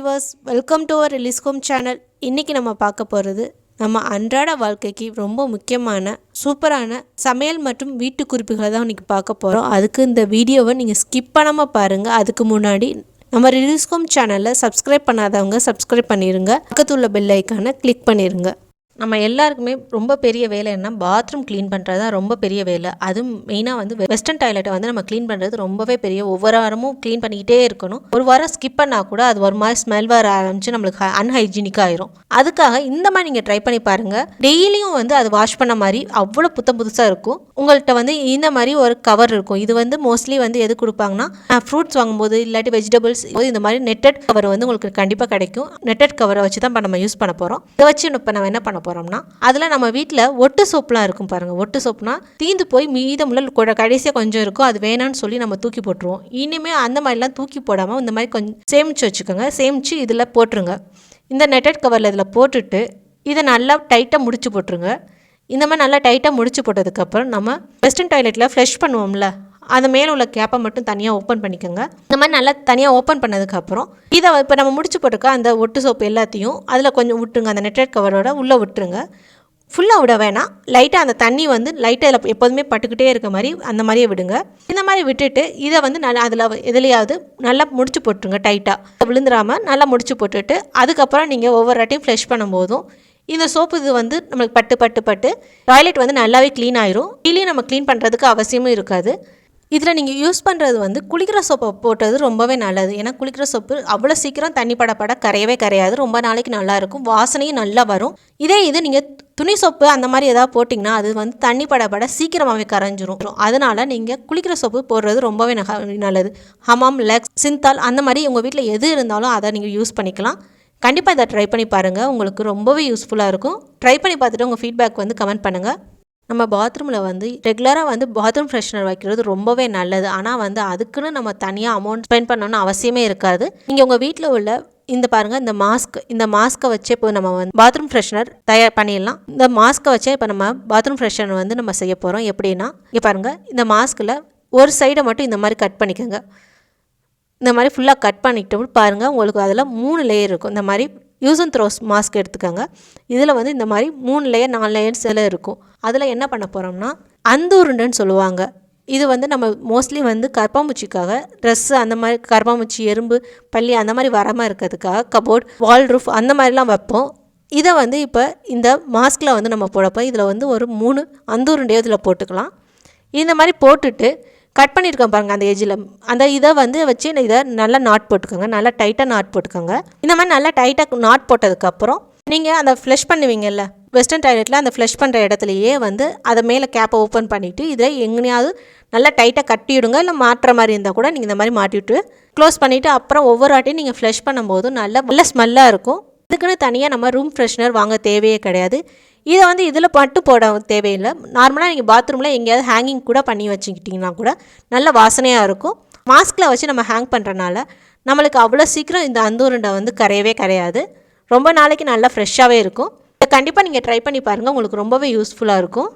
Viewers welcome to our ரிலீஸ்கோம் channel இன்றைக்கி நம்ம பார்க்க போகிறது நம்ம அன்றாட வாழ்க்கைக்கு ரொம்ப முக்கியமான சூப்பரான சமையல் மற்றும் வீட்டு குறிப்புகளை தான் இன்றைக்கி பார்க்க போகிறோம் அதுக்கு இந்த வீடியோவை நீங்கள் ஸ்கிப் பண்ணாமல் பாருங்கள் அதுக்கு முன்னாடி நம்ம ரிலீஸ்கோம் சேனலை சப்ஸ்கிரைப் பண்ணாதவங்க சப்ஸ்கிரைப் பண்ணிடுங்க பக்கத்துள்ள பெல் ஐக்கானை கிளிக் பண்ணிடுங்க நம்ம எல்லாருக்குமே ரொம்ப பெரிய வேலை என்ன பாத்ரூம் க்ளீன் பண்ணுறது தான் ரொம்ப பெரிய வேலை. அதுவும் மெயினாக வந்து வெஸ்டர்ன் டாய்லெட்டை வந்து நம்ம க்ளீன் பண்ணுறது ரொம்பவே பெரிய ஒவ்வொரு வாரமும் க்ளீன் பண்ணிக்கிட்டே இருக்கணும். ஒரு வாரம் ஸ்கிப் பண்ணால் கூட அது ஒரு மாதிரி ஸ்மெல் வர ஆரம்பிச்சு நம்மளுக்கு அன்ஹைஜீனிக்காக ஆயிரும். அதுக்காக இந்த மாதிரி நீங்கள் ட்ரை பண்ணி பாருங்கள் டெய்லியும் வந்து அது வாஷ் பண்ண மாதிரி அவ்வளோ புத்தம் புதுசாக இருக்கும். உங்கள்கிட்ட வந்து இந்த மாதிரி ஒரு கவர் இருக்கும். இது வந்து மோஸ்ட்லி வந்து எது கொடுப்பாங்கன்னா ஃப்ரூட்ஸ் வாங்கும்போது இல்லாட்டி வெஜிடபிள்ஸ் இந்த மாதிரி நெட்டட் கவர் வந்து உங்களுக்கு கண்டிப்பாக கிடைக்கும். நெட்டட் கவரை வச்சு தான் நம்ம யூஸ் பண்ண போகிறோம் இதை வச்சு இப்போ நம்ம என்ன பண்ண போகிறோம் போகிறோம்னா அதில் நம்ம வீட்டில் ஒட்டு சோப்புலாம் இருக்கும் பாருங்கள் ஒட்டு சோப்புனா தீந்து போய் மீதமுள்ள கடைசியாக கொஞ்சம் இருக்கும். அது வேணான்னு சொல்லி நம்ம தூக்கி போட்டுருவோம். இனிமேல் அந்த மாதிரிலாம் தூக்கி போடாமல் இந்த மாதிரி கொஞ்சம் சேமித்து வச்சுக்கோங்க. சேமித்து இதில் போட்டுருங்க. இந்த நெட்டட் கவரில் இதில் போட்டுட்டு இதை நல்லா டைட்டாக முடிச்சு போட்டுருங்க. இந்த மாதிரி நல்லா டைட்டாக முடிச்சு போட்டதுக்கப்புறம் நம்ம வெஸ்டர்ன் டாய்லெட்டில் ஃப்ளஷ் பண்ணுவோம்ல. அந்த மேலே உள்ள கேப்பை மட்டும் தனியாக ஓப்பன் பண்ணிக்கோங்க. இந்த மாதிரி நல்லா தனியாக ஓப்பன் பண்ணதுக்கப்புறம் இதை இப்போ நம்ம முடிச்சு போட்டிருக்க அந்த ஒட்டு சோப்பு எல்லாத்தையும் அதில் கொஞ்சம் விட்டுருங்க அந்த நெட்டட் கவரோட உள்ளே விட்டுருங்க. ஃபுல்லாக விட வேணாம். லைட்டாக அந்த தண்ணி வந்து லைட்டாக இதில் எப்போதுமே பட்டுக்கிட்டே இருக்க மாதிரி அந்த மாதிரியே விடுங்க. இந்த மாதிரி விட்டுட்டு இதை வந்து நல்லா அதில் எதுலையாவது நல்லா முடிச்சு போட்டுருங்க டைட்டாக விழுந்துடாமல் நல்லா முடிச்சு போட்டுட்டு அதுக்கப்புறம் நீங்கள் ஒவ்வொரு வாட்டியும் ஃப்ளஷ் பண்ணும்போதும் இந்த சோப்பு இது வந்து நம்மளுக்கு பட்டு பட்டு பட்டு டாய்லெட் வந்து நல்லாவே க்ளீன் ஆயிரும். டெய்லியும் நம்ம க்ளீன் பண்ணுறதுக்கு அவசியமும் இருக்காது. இதில் நீங்கள் யூஸ் பண்ணுறது வந்து குளிக்கிற சோப்பை போட்டது ரொம்பவே நல்லது. ஏன்னா குளிக்கிற சோப்பு அவ்வளோ சீக்கிரம் தண்ணி படப்பட கரையவே கரையாது. ரொம்ப நாளைக்கு நல்லாயிருக்கும் வாசனையும் நல்லா வரும். இதே இது நீங்கள் துணி சோப்பு அந்த மாதிரி ஏதாவது போட்டிங்கன்னா அது வந்து தண்ணி பட பட சீக்கிரமாகவே கரைஞ்சிரும். அதனால் நீங்கள் குளிக்கிற சோப்பு போடுறது ரொம்பவே நல்லது. ஹமாம் லெக்ஸ் சிந்தால் அந்த மாதிரி உங்கள் வீட்டில் எது இருந்தாலும் அதை நீங்கள் யூஸ் பண்ணிக்கலாம். கண்டிப்பாக இதை ட்ரை பண்ணி பாருங்கள். உங்களுக்கு ரொம்பவே யூஸ்ஃபுல்லாக இருக்கும். ட்ரை பண்ணி பார்த்துட்டு உங்கள் ஃபீட்பேக் வந்து கமெண்ட் பண்ணுங்கள். நம்ம பாத்ரூமில் வந்து ரெகுலராக வந்து பாத்ரூம் ஃப்ரெஷ்னர் வைக்கிறது ரொம்பவே நல்லது. ஆனால் வந்து அதுக்குன்னு நம்ம தனியாக அமௌண்ட் ஸ்பெண்ட் பண்ணணும்னு அவசியமே இருக்காது. நீங்கள் உங்கள் வீட்டில் உள்ள இந்த பாருங்கள் இந்த மாஸ்க் இந்த மாஸ்க்கை வச்சே இப்போ நம்ம வந்து பாத்ரூம் ஃப்ரெஷ்னர் தயார் பண்ணிடலாம். இந்த மாஸ்க்கை வச்சே இப்போ நம்ம பாத்ரூம் ஃப்ரெஷ்னர் வந்து நம்ம செய்ய போகிறோம் எப்படின்னா இங்கே பாருங்கள் இந்த மாஸ்கில் ஒரு சைடை மட்டும் இந்த மாதிரி கட் பண்ணிக்கோங்க. இந்த மாதிரி ஃபுல்லாக கட் பண்ணிட்டு பாருங்கள் உங்களுக்கு அதில் மூணு லேயர் இருக்கும். இந்த மாதிரி யூஸ் அண்ட் த்ரோஸ் மாஸ்க் எடுத்துக்கோங்க. இதில் வந்து இந்த மாதிரி மூணு லேயர் நாலு லேயர்ஸ் எல்லாம் இருக்கும். அதில் என்ன பண்ண போகிறோம்னா அந்தூருண்டுன்னு சொல்லுவாங்க. இது வந்து நம்ம மோஸ்ட்லி வந்து கரப்பாம்பூச்சிக்காக ட்ரெஸ்ஸு அந்த மாதிரி கரப்பாம்பூச்சி எறும்பு பள்ளி அந்த மாதிரி வராமல் இருக்கிறதுக்காக கபோர்ட் வால் ரூஃப் அந்த மாதிரிலாம் வைப்போம். இதை வந்து இப்போ இந்த மாஸ்கில் வந்து நம்ம போடப்போ இதில் வந்து ஒரு மூணு அந்தூருண்டையோ இதில் போட்டுக்கலாம். இந்த மாதிரி போட்டுட்டு கட் பண்ணியிருக்கோம் பாருங்கள் அந்த ஏஜில் அந்த இதை வந்து வச்சு இதை நல்லா நாட் போட்டுக்கோங்க. நல்லா டைட்டாக நாட் போட்டுக்கோங்க. இந்த மாதிரி நல்லா டைட்டாக நாட் போட்டதுக்கப்புறம் நீங்கள் அதை ஃப்ளஷ் பண்ணுவீங்கல்ல வெஸ்டர்ன் டாய்லெட்டில் அந்த ஃப்ளஷ் பண்ணுற இடத்துலையே வந்து அதை மேலே கேப்பை ஓப்பன் பண்ணிவிட்டு இதை எங்கேயாவது நல்லா டைட்டாக கட்டிவிடுங்க இல்லை மாட்டுற மாதிரி இருந்தால் கூட நீங்கள் இந்த மாதிரி மாட்டிவிட்டு க்ளோஸ் பண்ணிவிட்டு அப்புறம் ஒவ்வொரு வாட்டியும் நீங்கள் ஃப்ளஷ் பண்ணும்போது நல்லா நல்ல ஸ்மெல்லாக இருக்கும். இதுக்குன்னு தனியாக நம்ம ரூம் ஃப்ரெஷ்னர் வாங்க தேவையே கிடையாது. இதை வந்து இதில் மட்டும் போட தேவையில்லை. நார்மலாக நீங்கள் பாத்ரூமில் எங்கேயாவது ஹேங்கிங் கூட பண்ணி வச்சுக்கிட்டிங்கன்னா கூட நல்ல வாசனையாக இருக்கும். மாஸ்கில் வச்சு நம்ம ஹேங் பண்ணுறனால நம்மளுக்கு அவ்வளோ சீக்கிரம் இந்த அந்தூருண்டை வந்து கரையவே கரையாது. ரொம்ப நாளைக்கு நல்லா ஃப்ரெஷ்ஷாகவே இருக்கும். இதை கண்டிப்பாக நீங்கள் ட்ரை பண்ணி பாருங்கள் உங்களுக்கு ரொம்பவே யூஸ்ஃபுல்லாக இருக்கும்.